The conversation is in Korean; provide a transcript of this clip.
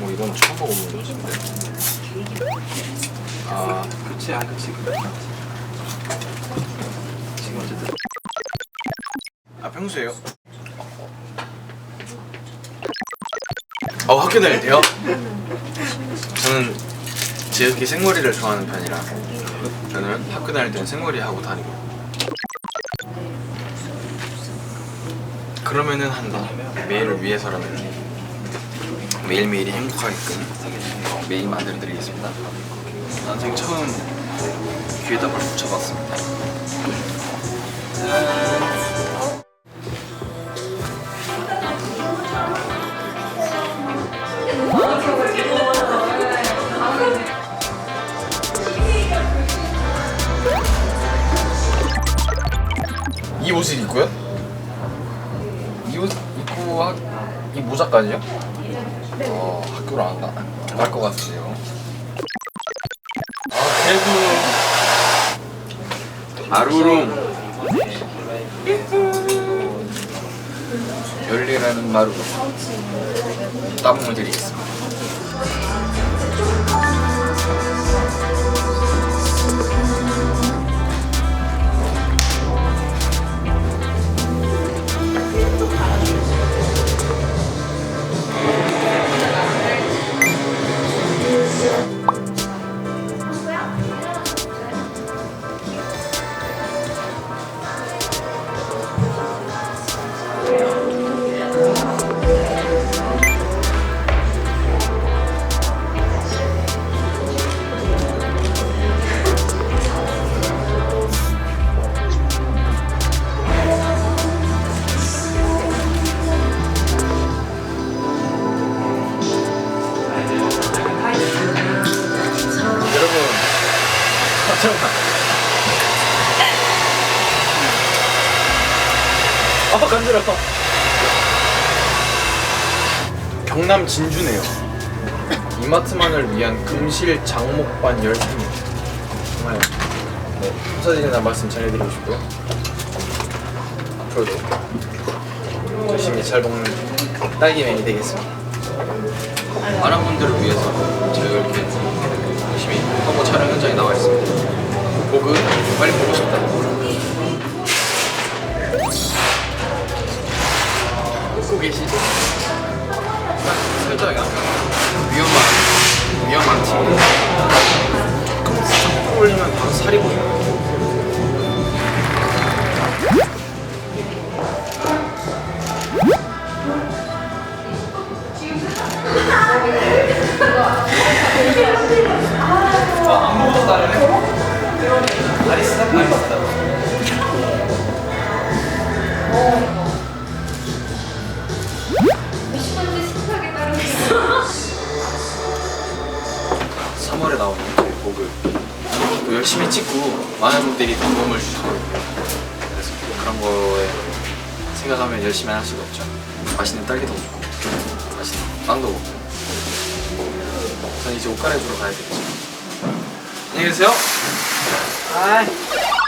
뭐 이건 처음 먹어보는 요즘인데. 아, 그치, 아, 그치, 그치. 지금 어쨌든. 아, 평소에요? 아, 학교 다닐 때요? 저는 지극히 생머리를 좋아하는 편이라 저는 학교 다닐 때는 생머리 하고 다니고 그러면은 한다. 매일을 위해서라면 매일 매일이 행복하게끔 어, 매일 만들어드리겠습니다. 난생 처음 귀에다 뭘 붙여봤습니다. 이 옷을 입고요? 이옷 입고 학, 이 모자까지요? 어, 학교를 안 가, 안갈 것 같으세요. 아, 그래도 마루룸 열리라는 마루룸 따봉을 드리겠습니다. 아, 잠깐만. 아, 간지러워. 경남 진주네요. 이마트만을 위한 금실 장목반 열쇠입 정말 네, 감사드리는 말씀 전해드리고 싶고요. 앞으로도 열심히 잘 먹는 딸기맨이 되겠습니다. 많은 분들을 위해서 제가 이렇게 열심히 화보 촬영 현장에 나와 있습니다. 보그 빨리 보고 싶다. 웃고 계시죠? 살짝 약간 위험한 위험한 팀. 나오는 저희 곡을 또 열심히 찍고 많은 분들이 또 도움을 주시거든요. 그래서 그런 거에 생각하면 열심히 할 수가 없죠. 맛있는 딸기도 먹고 맛있는 빵도 먹고 전 이제 옷 갈아입으러 가야 되겠죠. 안녕히 계세요. 아이.